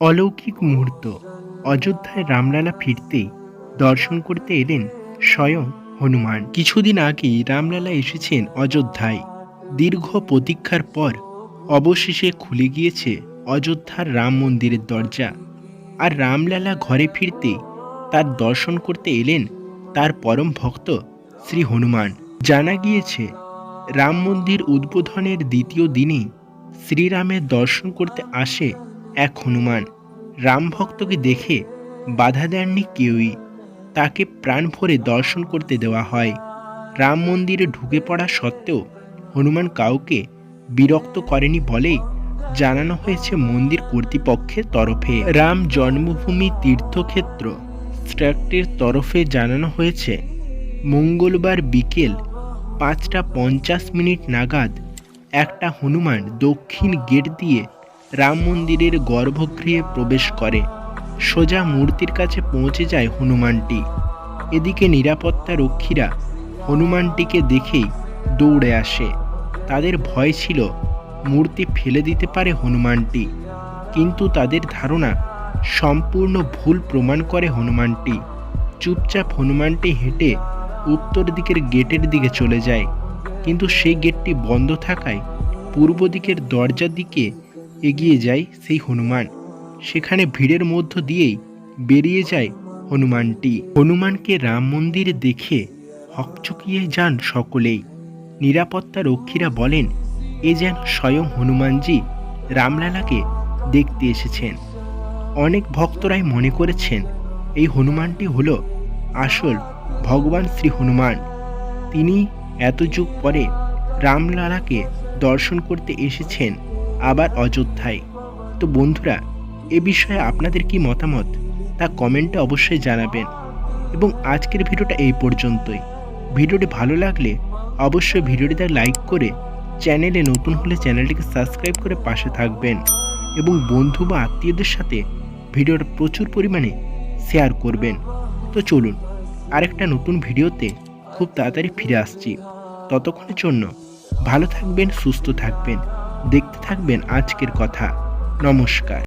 অলৌকিক মুহূর্ত। অযোধ্যায় রামলালা ফিরতেই দর্শন করতে এলেন স্বয়ং হনুমান। কিছুদিন আগেই রামলালা এসেছেন অযোধ্যায়। দীর্ঘ প্রতীক্ষার পর অবশেষে খুলে গিয়েছে অযোধ্যার রাম মন্দিরের দরজা। আর রামলালা ঘরে ফিরতে তার দর্শন করতে এলেন তার পরম ভক্ত শ্রী হনুমান। জানা গিয়েছে, রাম মন্দির উদ্বোধনের দ্বিতীয় দিনে শ্রীরামের দর্শন করতে আসে এক হনুমান। রাম ভক্তকে দেখে বাধা দেননি কেউই। তাকে প্রাণ ভরে দর্শন করতে দেওয়া হয়। রাম মন্দিরে ঢুকে পড়া সত্ত্বেও হনুমান কাউকে বিরক্ত করেনি বলেই জানানো হয়েছে মন্দির কর্তৃপক্ষের তরফে। রাম জন্মভূমি তীর্থক্ষেত্র ট্রাক্টের তরফে জানানো হয়েছে, মঙ্গলবার বিকেল পাঁচটা পঞ্চাশ মিনিট নাগাদ একটা হনুমান দক্ষিণ গেট দিয়ে রাম মন্দিরের গর্ভগৃহে প্রবেশ করে। সোজা মূর্তির কাছে পৌঁছে যায় হনুমানটি। এদিকে নিরাপত্তা রক্ষীরা হনুমানটিকে দেখেই দৌড়ে আসে। তাদের ভয় ছিল, মূর্তি ফেলে দিতে পারে হনুমানটি। কিন্তু তাদের ধারণা, সম্পূর্ণ ভুল প্রমাণ করে হনুমানটি। চুপচাপ হনুমানটি হেঁটে উত্তর দিকের গেটের দিকে চলে যায়। কিন্তু সেই গেটটি বন্ধ থাকায় পূর্ব দিকের দরজার দিকে এগিয়ে যায় সেই হনুমান। সেখানে ভিড়ের মধ্য দিয়েই বেরিয়ে যায় হনুমানটি। হনুমানকে রাম মন্দির দেখে হকচকিয়ে যান সকলেই। নিরাপত্তা রক্ষীরা বলেন, এ যেন স্বয়ং হনুমানজি রামলালাকে দেখতে এসেছেন। অনেক ভক্তরাই মনে করেছেন, এই হনুমানটি হল আসল ভগবান শ্রী হনুমান। তিনি এত যুগ পরে রামলালাকে দর্শন করতে এসেছেন। আবার অযোধ্যায়। তো বন্ধুরা, এ বিষয়ে আপনাদের কি মতামত, তা কমেন্টে অবশ্যই জানাবেন। এবং আজকের ভিডিওটা এই পর্যন্তই। ভিডিওটি ভালো লাগলে অবশ্যই ভিডিওটিতে লাইক করে চ্যানেলে নতুন হলে চ্যানেলটিকে সাবস্ক্রাইব করে পাশে থাকবেন এবং বন্ধু বা আত্মীয়দের সাথে ভিডিওটা প্রচুর পরিমাণে শেয়ার করবেন। তো চলুন, আরেকটা নতুন ভিডিওতে খুব তাড়াতাড়ি ফিরে আসছি। ততক্ষণের জন্য ভালো থাকবেন, সুস্থ থাকবেন। দেখতে থাকবেন আজকের কথা। নমস্কার।